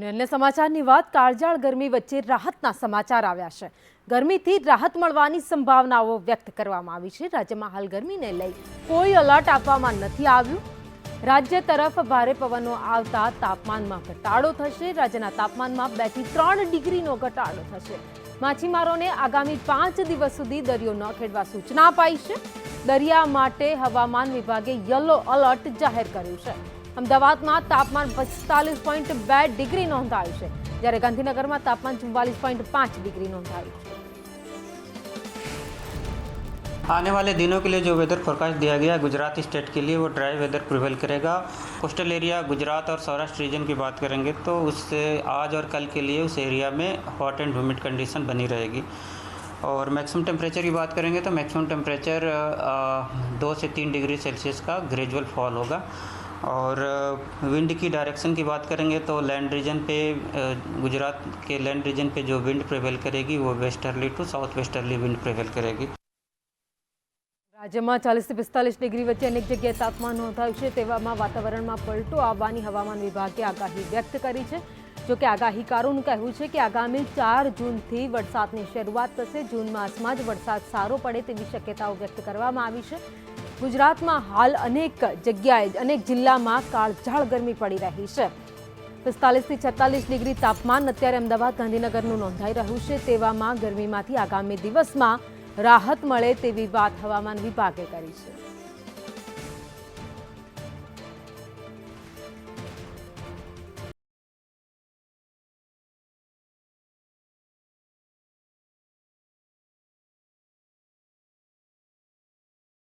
અને અન્ય સમાચારની વાત, કાળજાળ ગરમી વચ્ચે રાહતના સમાચાર આવ્યા છે. ગરમીથી રાહત મળવાની સંભાવનાઓ વ્યક્ત કરવામાં આવી છે. રાજ્યમાં હાલ ગરમીને લઈ કોઈ અલર્ટ આપવામાં નથી આવ્યું. રાજ્ય તરફ ભારે પવનો આવતા તાપમાનમાં ઘટાડો થશે. રાજ્યના તાપમાનમાં બેથી ત્રણ ડિગ્રીનો ઘટાડો થશે. માછીમારોને આગામી પાંચ દિવસ સુધી દરિયો ન ખેડવા સૂચના અપાઈ છે. દરિયા માટે હવામાન વિભાગે યલો અલર્ટ જાહેર કર્યું છે. અમદાવાદમાં તાપમાન પિસ્તાલીસ પોઈન્ટ બે ડિગ્રી નોંધાયું છે જ્યારે ગાંધીનગરમાં તાપમાન ચુમ્બાલીસ પોઈન્ટ પાંચ ડિગ્રી નોંધાયું છે आने वाले दिनों के लिए जो वेदर फोरकास्ट दिया गया है गुजरात स्टेट के लिए वो ड्राई वेदर प्रिवेल करेगा कोस्टल एरिया गुजरात और सौराष्ट्र रीजन की बात करेंगे तो उससे आज और कल के लिए उस एरिया में हॉट एंड ह्यूमिड कंडीशन बनी रहेगी और मैक्सिमम टेम्परेचर की बात करेंगे तो मैक्सिमम टेम्परेचर दो से तीन डिग्री सेल्सियस का ग्रेजुअल फॉल होगा और विंड की डायरेक्शन की बात करेंगे तो लैंड रीजन पे अ, गुजरात के लैंड रीजन पे जो विंड प्रिवेल करेगी वो westerly to south westerly wind prevail करेगी રાજ્યમાં ચાલીસથી પિસ્તાલીસ ડિગ્રી વચ્ચે અનેક જગ્યાએ તાપમાન નોંધાયું છે તેવામાં વાતાવરણમાં પલટો આવવાની હવામાન વિભાગે આગાહી વ્યક્ત કરી છે જોકે આગાહીકારોનું કહેવું છે કે આગામી ચાર જૂનથી વરસાદની શરૂઆત થશે જૂન માસમાં જ વરસાદ સારો પડે તેવી શક્યતાઓ વ્યક્ત કરવામાં આવી છે ગુજરાતમાં હાલ અનેક જગ્યાએ, અનેક જિલ્લામાં કાળઝાળ ગરમી પડી રહી છે. પિસ્તાલીસથી છેતાલીસ ડિગ્રી તાપમાન અત્યારે અમદાવાદ ગાંધીનગરનું નોંધાઈ રહ્યું છે. તેવામાં ગરમીમાંથી આગામી દિવસમાં રાહત મળે તેવી વાત હવામાન વિભાગે કરી છે.